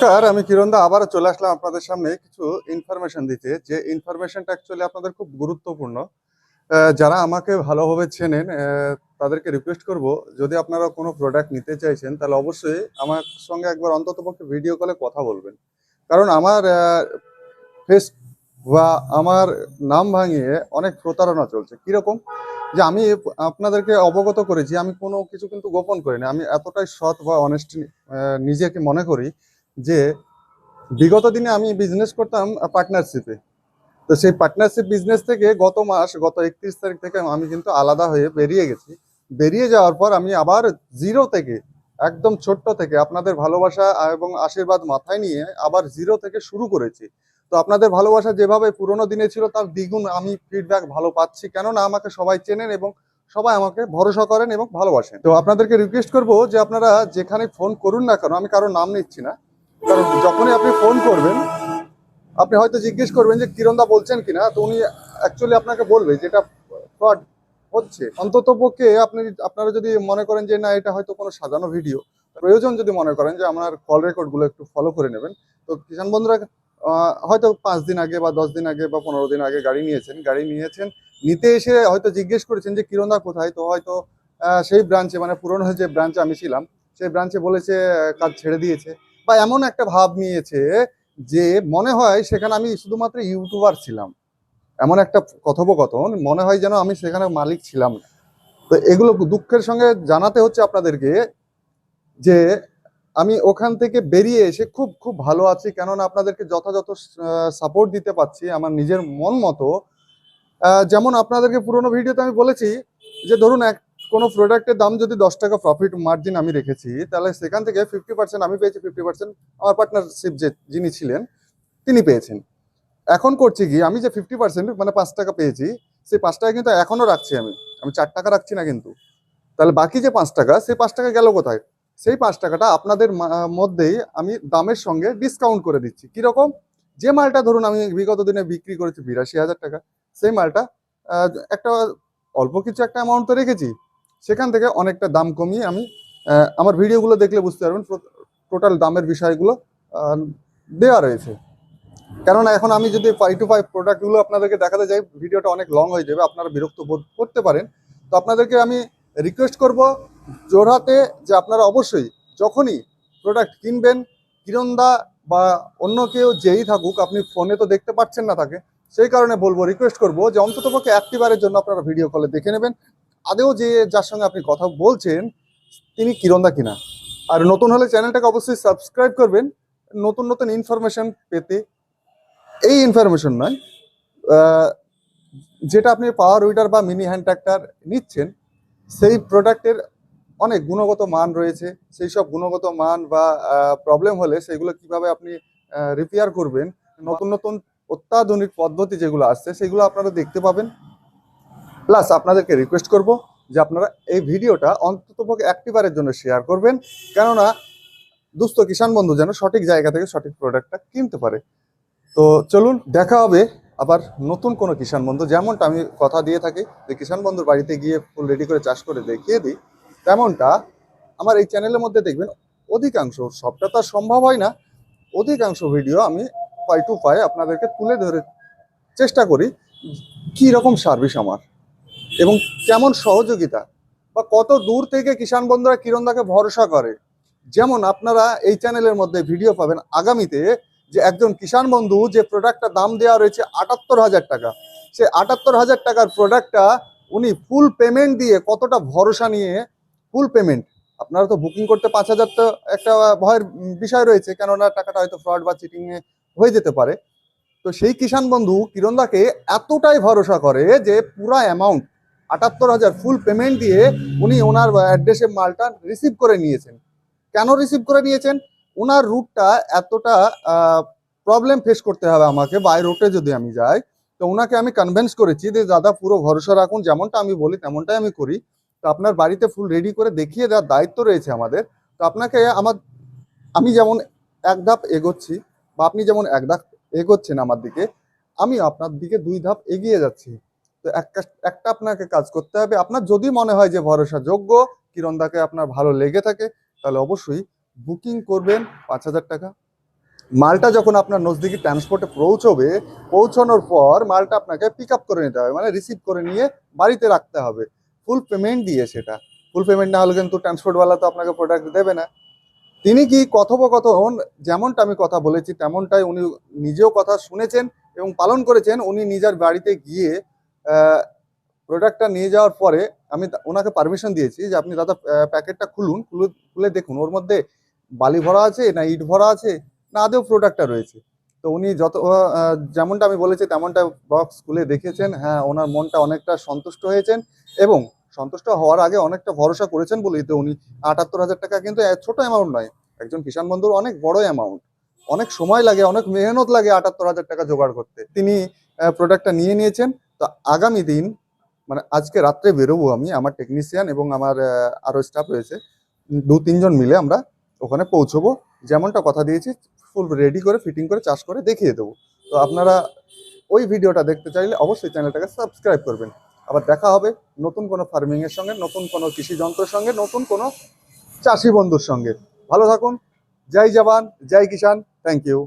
নমস্কার, আমি কিরণদা আবারও চলে আসলাম আপনাদের সামনে কিছু ইনফরমেশন দিতে। যে ইনফরমেশনটা অ্যাকচুয়ালি আপনাদের খুব গুরুত্বপূর্ণ। যারা আমাকে ভালোভাবে চেনেন তাদেরকে রিকোয়েস্ট করব, যদি আপনারা কোনো প্রোডাক্ট নিতে চাইছেন, তাহলে অবশ্যই আমার সঙ্গে একবার অন্ততপক্ষে ভিডিও কলে কথা বলবেন। কারণ আমার ফেস বা আমার নাম ভাঙিয়ে অনেক প্রতারণা চলছে। কীরকম? যে আমি আপনাদেরকে অবগত করেছি, আমি কোনো কিছু কিন্তু গোপন করিনি। আমি এতটাই সৎ বা অনেস্ট নিজেকে মনে করি যে বিগত দিনে আমি বিজনেস করতাম পার্টনারশিপে তো সেই পার্টনারশিপ বিজনেস থেকে গত মাস, গত একত্রিশ তারিখ থেকে আমি কিন্তু আলাদা হয়ে বেরিয়ে গেছি। বেরিয়ে যাওয়ার পর আমি আবার জিরো থেকে, একদম ছোট্ট থেকে আপনাদের ভালোবাসা এবং আশীর্বাদ মাথায় নিয়ে আবার জিরো থেকে শুরু করেছি। তো আপনাদের ভালোবাসা যেভাবে পুরোনো দিনে ছিল, তার দ্বিগুণ আমি ফিডব্যাক ভালো পাচ্ছি। কেননা আমাকে সবাই চেনেন এবং সবাই আমাকে ভরসা করেন এবং ভালোবাসেন। তো আপনাদেরকে রিকোয়েস্ট করব যে আপনারা যেখানে ফোন করুন না কেন, আমি কারোর নাম নিচ্ছি না কারণ যখনই আপনি ফোন করবেন, আপনি হয়তো জিজ্ঞেস করবেন যে কিরণদা বলছেন কিনা, তো উনি অ্যাকচুয়ালি আপনাকে বলবে যেটা ফ্রড হচ্ছে। অন্তত পক্ষে আপনি, আপনারা যদি মনে করেন যে না, এটা হয়তো কোনো সাজানো ভিডিও প্রয়োজন যদি মনে করেন যে আমার কল রেকর্ডগুলো একটু ফলো করে নেবেন। তো কিষাণ বন্ধুরা হয়তো পাঁচ দিন আগে বা দশ দিন আগে বা পনেরো দিন আগে গাড়ি নিয়েছেন গাড়ি নিয়েছেন, নিতে এসে হয়তো জিজ্ঞেস করেছেন যে কিরণদা কোথায়? তো হয়তো সেই ব্রাঞ্চে মানে পুরনো যে ব্রাঞ্চে আমি ছিলাম, সেই ব্রাঞ্চে বলেছে কাজ ছেড়ে দিয়েছে। বা এমন একটা ভাব নিয়েছে যে মনে হয় সেখানে আমি শুধুমাত্র ইউটিউবার ছিলাম। এমন একটা কথোপকথন, মনে হয় যেন আমি সেখানে মালিক ছিলাম না। তো এগুলো দুঃখের সঙ্গে জানাতে হচ্ছে আপনাদেরকে যে আমি ওখান থেকে বেরিয়ে এসে খুব খুব ভালো আছি, কেননা আপনাদেরকে যথাযথ সাপোর্ট দিতে পারছি আমার নিজের মন মতো। যেমন আপনাদেরকে পুরোনো ভিডিওতে আমি বলেছি যে, ধরুন এক কোনো প্রোডাক্টের দাম যদি দশ টাকা প্রফিট মার্জিন আমি রেখেছি, তাহলে সেখান থেকে ফিফটি পার্সেন্ট আমি পেয়েছি ফিফটি পার্সেন্ট আমার পার্টনারশিপ যে যিনি ছিলেন, তিনি পেয়েছেন। এখন করছি কি, আমি যে ফিফটি পার্সেন্ট মানে পাঁচ টাকা পেয়েছি, সেই পাঁচ টাকা কিন্তু এখনও রাখছি আমি। আমি চার টাকা রাখছি না কিন্তু। তাহলে বাকি যে পাঁচ টাকা, সেই পাঁচ টাকা গেল কোথায়? সেই পাঁচ টাকাটা আপনাদের মধ্যেই আমি দামের সঙ্গে ডিসকাউন্ট করে দিচ্ছি। কীরকম? যে মালটা ধরুন আমি বিগত দিনে বিক্রি করেছি বিরাশি হাজার টাকা, সেই মালটা একটা অল্প কিছু একটা অ্যামাউন্ট তো রেখেছি। সেখান থেকে অনেকটা দাম কমিয়ে আমি আমার ভিডিওগুলো দেখলে বুঝতে পারবেন টোটাল দামের বিষয়গুলো দেওয়া রয়েছে। কেননা এখন আমি যদি ফাইভ টু ফাইভ প্রোডাক্টগুলো আপনাদেরকে দেখাতে যাই, ভিডিওটা অনেক লং হয়ে যাবে, আপনারা বিরক্ত বোধ করতে পারেন। তো আপনাদেরকে আমি রিকোয়েস্ট করব জোরহাতে যে আপনারা অবশ্যই যখনই প্রোডাক্ট কিনবেন, কিরণদা বা অন্য কেউ যেই থাকুক, আপনি ফোনে তো দেখতে পাচ্ছেন না তাকে, সেই কারণে বলব রিকোয়েস্ট করব যে অন্ততপক্ষে একটিবারের জন্য আপনারা ভিডিও কলে দেখে নেবেন। আদেও যে যার সঙ্গে আপনি কথা বলছেন, তিনি কিরণদা কিনা? আর নতুন হলে চ্যানেলটাকে অবশ্যই সাবস্ক্রাইব করবেন। নতুন নতুন ইনফরমেশন পেতে। এই ইনফরমেশন নয় যেটা আপনি পাওয়ার উইডার বা মিনি হ্যান্ড ট্র্যাক্টর নিচ্ছেন, সেই প্রোডাক্টের অনেক গুণগত মান রয়েছে। সেই সব গুণগত মান বা প্রবলেম হলে সেগুলো কীভাবে আপনি রিপেয়ার করবেন, নতুন নতুন অত্যাধুনিক পদ্ধতি যেগুলো আসছে, সেগুলো আপনারা দেখতে পাবেন। প্লাস আপনাদেরকে রিকোয়েস্ট করব যে আপনারা এই ভিডিওটা অন্ততপক্ষে একটিবারের জন্য শেয়ার করবেন। কেননা দুস্থ কিষাণ বন্ধু যেন সঠিক জায়গা থেকে সঠিক প্রোডাক্টটা কিনতে পারে। তো চলুন, দেখা হবে আবার নতুন কোনো কিষাণ বন্ধু। যেমনটা আমি কথা দিয়ে থাকি যে কিষাণ বন্ধুর বাড়িতে গিয়ে ফুল রেডি করে চাষ করে দেখিয়ে দিই, তেমনটা আমার এই চ্যানেলের মধ্যে দেখবেন অধিকাংশ, সবটা তো সম্ভব হয় না। অধিকাংশ ভিডিও আমি পাই টু পাই আপনাদেরকে তুলে ধরে চেষ্টা করি, কী রকম সার্ভিস আমার। এবং কেমন সহযোগিতা বা কত দূর থেকে কিষাণ বন্ধুরা কিরণদাকে ভরসা করে। যেমন আপনারা এই চ্যানেলের মধ্যে ভিডিও পাবেন আগামীতে যে একজন কিষাণ বন্ধু যে প্রোডাক্টটা দাম দেওয়া রয়েছে আটাত্তর হাজার টাকা। সে আটাত্তর হাজার টাকার প্রোডাক্টটা উনি ফুল পেমেন্ট দিয়ে কতটা ভরসা নিয়ে ফুল পেমেন্ট আপনারা তো বুকিং করতে পাঁচ হাজার তো একটা ভয়ের বিষয় রয়েছে, কেননা টাকাটা হয়তো ফ্রড বা চিটিং এ হয়ে যেতে পারে। তো সেই কিষাণ বন্ধু কিরণদাকে এতটাই ভরসা করে যে পুরা অ্যামাউন্ট আটাত্তর হাজার ফুল পেমেন্ট দিয়ে উনি ওনার অ্যাড্রেসে মালটা রিসিভ করে নিয়েছেন। কেন রিসিভ করে নিয়েছেন? ওনার রুটটা এতটা প্রবলেম ফেস করতে হবে আমাকে বাই রুটে যদি আমি যাই, তো ওনাকে আমি কনভেন্স করেছি যে, দাদা, পুরো ভরসা রাখুন, যেমনটা আমি বলি, তেমনটাই আমি করি। তো আপনার বাড়িতে ফুল রেডি করে দেখিয়ে দেওয়ার দায়িত্ব রয়েছে আমাদের। তো আপনাকে আমার, আমি যেমন এক ধাপ এগোচ্ছি, বা আপনি যেমন এক ধাপ এগোচ্ছেন আমার দিকে, আমি আপনার দিকে দুই ধাপ এগিয়ে যাচ্ছি। তো একটা আপনাকে কাজ করতে হবে। আপনার যদি মনে হয় যে ভরসা যোগ্য কিরণদাকে আপনার ভালো লেগে থাকে, তাহলে অবশ্যই বুকিং করবেন পাঁচ হাজার টাকা। মালটা যখন আপনার নজদিকি ট্রান্সপোর্টে পৌঁছবে, পৌঁছানোর পর মালটা আপনাকে পিক আপ করে নিতে হবে। মানে রিসিভ করে নিয়ে বাড়িতে রাখতে হবে। ফুল পেমেন্ট দিয়ে সেটা। ফুল পেমেন্ট না হলে কিন্তু ট্রান্সপোর্টওয়ালা তো আপনাকে প্রোডাক্ট দেবে না। তিনি কি কথোপকথন, যেমনটা আমি কথা বলেছি, তেমনটাই উনি নিজেও কথা শুনেছেন এবং পালন করেছেন। উনি নিজের বাড়িতে গিয়ে প্রোডাক্টটা নিয়ে যাওয়ার পরে আমি ওনাকে পারমিশন দিয়েছি যে আপনি দাদা প্যাকেটটা খুলুন, খুলে খুলে দেখুন। ওর মধ্যে বালি ভরা আছে না ইট ভরা আছে, না আদেও প্রোডাক্টটা রয়েছে। তো উনি যত যেমনটা আমি বলেছি তেমনটা বক্স খুলে দেখেছেন। হ্যাঁ ওনার মনটা অনেকটা সন্তুষ্ট হয়েছেন এবং সন্তুষ্ট হওয়ার আগে অনেকটা ভরসা করেছেন বলেই তো উনি আটাত্তর হাজার টাকা কিন্তু ছোট অ্যামাউন্ট নয়। একজন কিষাণ বন্ধুর অনেক বড় অ্যামাউন্ট অনেক সময় লাগে, অনেক মেহনত লাগে আটাত্তর হাজার টাকা জোগাড় করতে। তিনি প্রোডাক্টটা নিয়ে নিয়েছেন। তো আগামী দিন মানে আজকে রাত্রে বেরোবো আমি, আমার টেকনিশিয়ান এবং আমার আরও স্টাফ রয়েছে, দু তিনজন মিলে আমরা ওখানে পৌঁছবো। যেমনটা কথা দিয়েছি ফুল রেডি করে ফিটিং করে, চাষ করে দেখিয়ে দেবো। তো আপনারা ওই ভিডিওটা দেখতে চাইলে অবশ্যই চ্যানেলটাকে সাবস্ক্রাইব করবেন। আবার দেখা হবে নতুন কোনো ফার্মিং এর সঙ্গে, নতুন কোনো কৃষি যন্ত্রের সঙ্গে, নতুন কোনো চাষি বন্ধুর সঙ্গে। ভালো থাকুন, জয় জওয়ান, জয় কিষান থ্যাংক ইউ